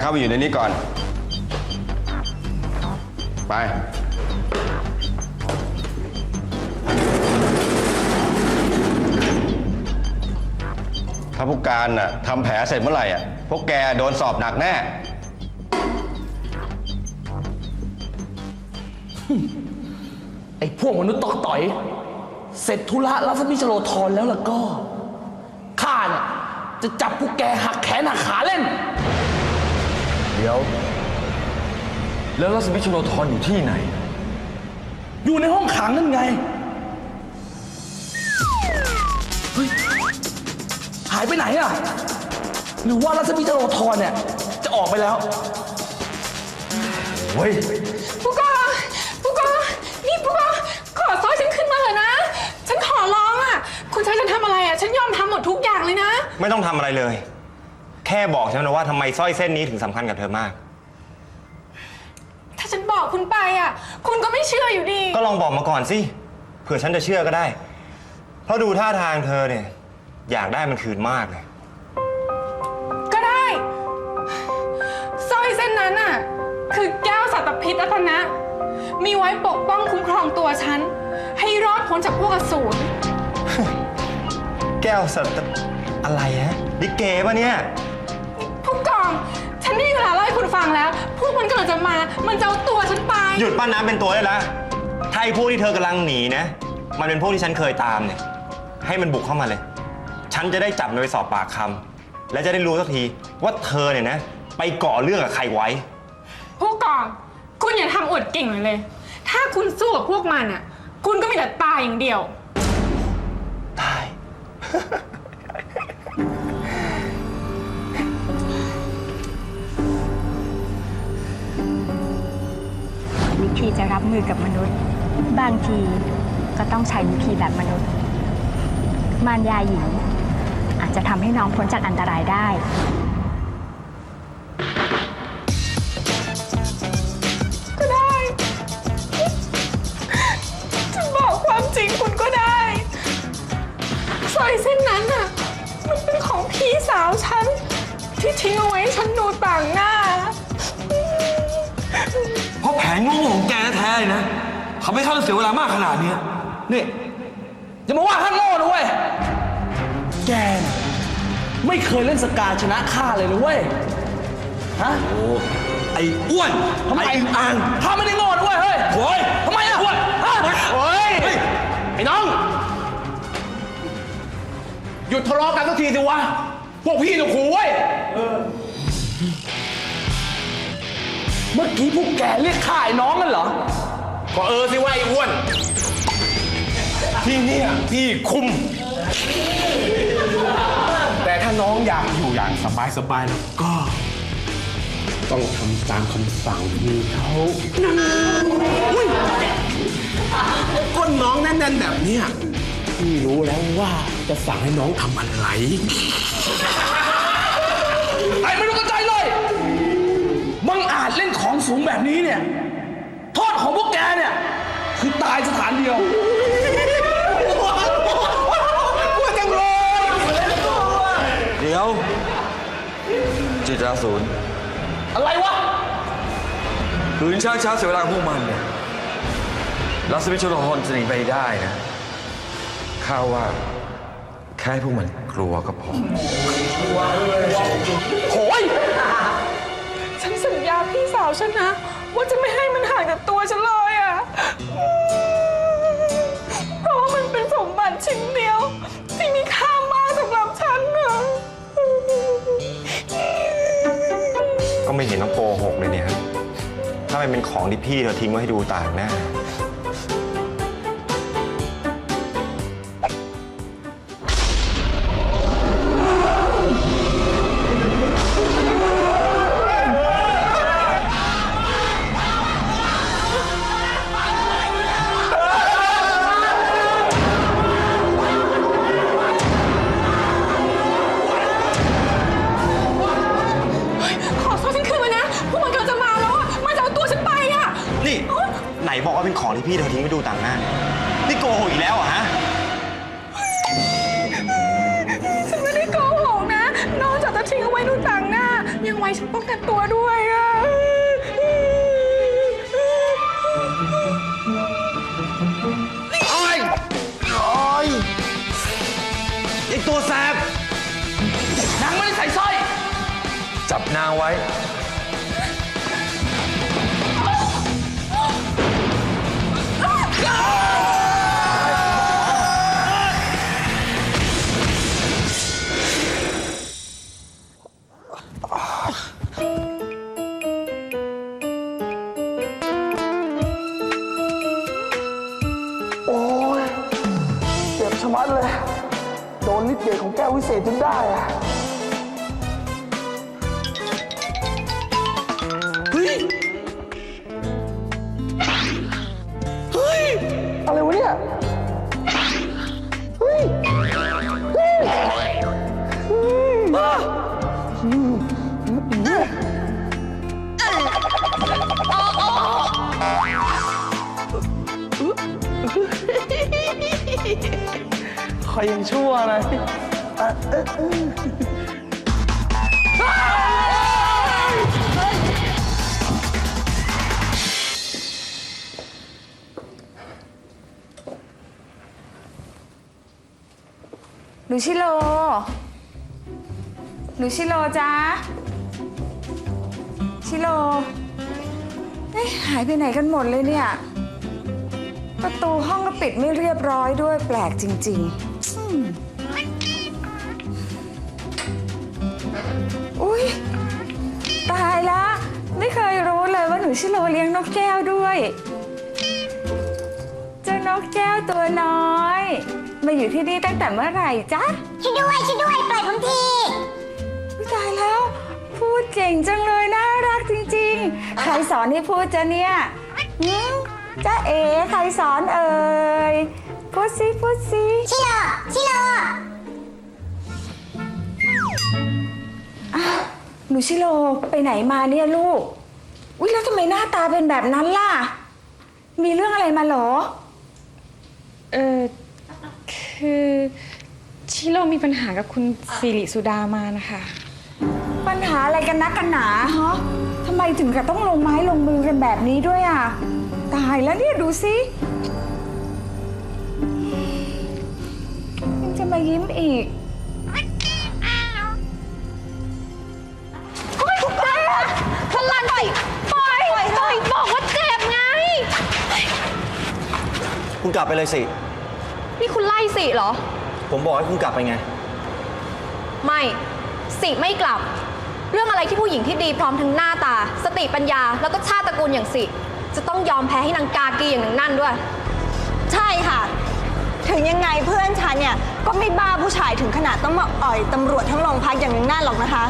เข้าไปอยู่ในนี้ก่อน ไป ถ้าผู้การน่ะทำแผลเสร็จเมื่อไหร่อะ พวกแกโดนสอบหนักแน่ ไอ้พวกมนุษย์ตอกต่อย เสร็จธุระรัศมีชโลทรแล้วล่ะก็ ข้าเนี่ยจะจับพวกแกหักแขนหักขาเล่น เดี๋ยว แล้วรัศมีชโลธรอยู่ที่ไหน อยู่ในห้องขังนั่นไง เฮ้ย หายไปไหนอะหรือว่ารัศมีชโลทรเนี่ย จะออกไปแล้ว เฮ้ย ผู้กองผู้กองนี่ผู้กองขอสร้อยฉันขึ้นมาเถอะนะ ฉันขอร้องอะ คุณชายฉันทำอะไรอะ ฉันยอมทำหมดทุกอย่างเลยนะ ไม่ต้องทำอะไรเลย แค่บอกฉันนะว่าทำไมสร้อยเส้นนี้ถึงสำคัญกับเธอมาก ถ้าฉันบอกคุณไปอะ คุณก็ไม่เชื่ออยู่ดี ก็ลองบอกมาก่อนสิเผื่อฉันจะเชื่อก็ได้ เพราะดูท่าทางเธอเนี่ย อยากได้มันคืนมากเลยก็ได้สร้อยเส้นนั้นอะ คือแก้วสัตพิษอัตนะ มีไว้ปกป้องคุ้มครองตัวฉัน ให้รอดพ้นจากพวกอสูรแก้วสัตว์อะไรฮะลิเกปะเนี่ยผู้กอง ฉันได้เวลาเล่าให้คุณฟังแล้ว พวกมันกำลังจะมา มันจะเอาตัวฉันไป หยุดปั้นน้ำเป็นตัวได้แล้วถ้าไอ้พวกที่เธอกำลังหนีนะ มันเป็นพวกที่ฉันเคยตามเนี่ย ให้มันบุกเข้ามาเลย ฉันจะได้จับมันไปสอบปากคำและจะได้รู้สักทีว่าเธอเนี่ยนะ ไปก่อเรื่องกับใครไว้ ผู้กอง คุณอย่าทำอวดเก่งเลย ถ้าคุณสู้กับพวกมันอะ คุณก็มีแต่ตายอย่างเดียว ธีจะรับมือกับมนุษย์ บางทีก็ต้องใช้วิธีแบบมนุษย์ มารยาหญิง อาจจะทำให้น้องพ้นจากอันตรายได้ ก็ได้ จะบอกความจริงคุณก็ได้สร้อยเส้นนั้นน่ะ มันเป็นของพี่สาวฉัน ที่ทิ้งเอาไว้ให้ฉันดูต่างหน้า เพราะแผนโง่ ของแกแท้ๆเลยนะทำให้ข้าต้องเสียเวลามากขนาดเนี้ยนี่อย่ามาว่าข้าโง่นะเว้ย แกน่ะไม่เคยเล่นสกาชนะข้าเลยนะเว้ย ฮะไอ้อ้วนทำไมไอ้อ่างข้าไม่ได้โง่นะเว้ย เฮ้ย โอ้ยทำไมอะฮะโอ้ยไอ้น้อง หยุดทะเลาะกันสักทีสิวะ พวกพี่หนูขู่เว้ย เมื่อกี้พวกแกเรียกข้าไอ้น้องกันเหรอ ก็เออสิว่าไอ้อ้วน ที่เนี่ยพี่คุม แต่ถ้าน้องอยากอยู่อย่างสบายสบายๆแล้วก็ ต้องทำตามคำสั่งพี่เขาอุ้ยก้นน้องแน่นๆแบบเนี้ยพี่รู้แล้วว่าจะสั่งให้น้องทำอะไร ไอ้ไม่รู้กระใจเลย มึงอาจเล่นของสูงแบบนี้เนี่ยโทษ ของพวกแกเนี่ย คือตายสถานเดียวเดี๋ยว จิตราศูนย์อะไรวะคืนช้าช้าๆเสียเวลาของพวกมันเนี่ยรัศมีชโลธรจะหนีไปได้นะข้าว่า แค่ให้พวกมันกลัวก็พอโหยฉันสัญญาพี่สาวฉันนะ ว่าจะไม่ให้มันห่างจากตัว เป็นของที่พี่เธอทิ้งไว้ให้ดูต่างหน้า ของที่พี่เธอทิ้งไว้ดูต่างหน้านี่โกหกอีกแล้วเหรอฮะ ฉันไม่ได้โกหกนะ นอกจากจะทิ้งเอาไว้ดูต่างหน้า ยังไว้ให้ฉันป้องกันตัวด้วยอะไอตัวแสบนางไม่ได้ใส่สร้อย จับนางไว้ โอ้ยเจ็บชะมัดเลย โดนฤทธิ์เดชของแก้ววิเศษจนได้อะ อยยังชั่วเลยอะเอ๊ะเอ๊ะหนูชิโล หนูชิโลจ้าชิโลเอ๊ะหายไปไหนกันหมดเลยเนี่ย ประตูห้องก็ปิดไม่เรียบร้อยด้วยแปลกจริง ๆายละไม่เคยรู้เลยว่าหนูชิโลเลี้ยงนกแก้วด้วยเจ้านกแก้วตัวน้อย มาอยู่ที่นี่ตั้งแต่เมื่อไหร่จ๊ะช่วยด้วยช่วยด้วยปล่อยผมทีอุ๊ยตายแล้ว พูดเก่งจังเลยน่ารักจริงๆ ใครสอนให้พูดจ๊ะเนี่ยหืมจ๊ะเอ๋ใครสอนเอ่ยพูดสิพูดสิ ชิโล ชิโลไปไหนมาเนี่ยลูก อุ้ยแล้วทำไมหน้าตาเป็นแบบนั้นล่ะ มีเรื่องอะไรมาเหรอ เออคือชิโร่มีปัญหากับคุณสิริสุดามานะคะ ปัญหาอะไรกันนักกันหนาฮะทำไมถึงกับต้องลงไม้ลงมือกันแบบนี้ด้วยอะ ตายแล้วเนี่ยดูสิยังจะมายิ้มอีก คุณกลับไปเลยสิ นี่คุณไล่สิเหรอ ผมบอกให้คุณกลับไปไง ไม่สิไม่กลับ เรื่องอะไรที่ผู้หญิงที่ดีพร้อมทั้งหน้าตา สติปัญญา แล้วก็ชาติตระกูลอย่างสิ จะต้องยอมแพ้ให้นางกากีอย่างนางนั่นด้วย ใช่ค่ะ ถึงยังไงเพื่อนฉันเนี่ย ก็ไม่บ้าผู้ชายถึงขนาดต้องมาอ่อยตำรวจทั้งโรงพักอย่างนั้นหรอกนะคะ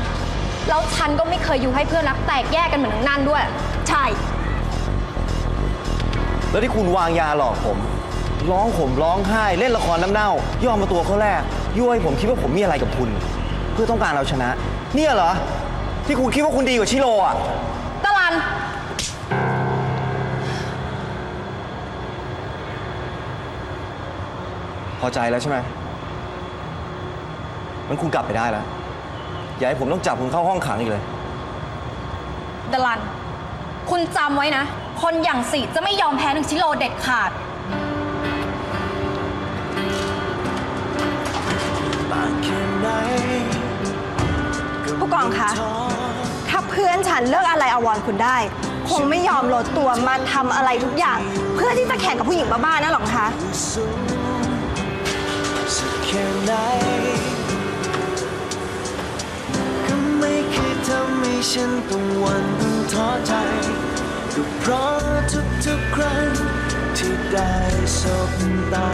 แล้วฉันก็ไม่เคยอยู่ให้เพื่อนรักแตกแยกกันเหมือนนางนั่นด้วย ใช่ แล้วที่คุณวางยาหลอกผม ร้องผมร้องไห้เล่นละครน้ำเน่า ย่อมาตัวเขาแรกยั่วให้ผมคิดว่าผมมีอะไรกับคุณ เพื่อต้องการเราชนะ เนี่ยเหรอ ที่คุณคิดว่าคุณดีกว่าชิโร่อะตะลัน พอใจแล้วใช่ไหมมันคุณกลับไปได้แล้ว อย่าให้ผมต้องจับคุณเข้าห้องขังอีกเลยตะลัน คุณจำไว้นะ คนอย่างสิจะไม่ยอมแพ้นางชิโรเด็ดขาด ผู้กองคะ ถ้าเพื่อนฉันเลิกอะไรอาวรณ์คุณได้ คงไม่ยอมลดตัวมาทำอะไรทุกอย่าง เพื่อที่จะแข่งกับผู้หญิงบ้าๆนั่นหรอกคะก็ไม่เคยทำให้ฉันต้องวันต้องท้อใจก็เพราะทุกๆครั้งที่ได้สบตา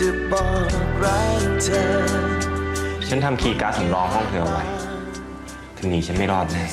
จะบอกรักเธอ ฉันทำคีย์การ์ดสำรองห้องเธอเอาไว้เธอหนีฉันไม่รอดแน่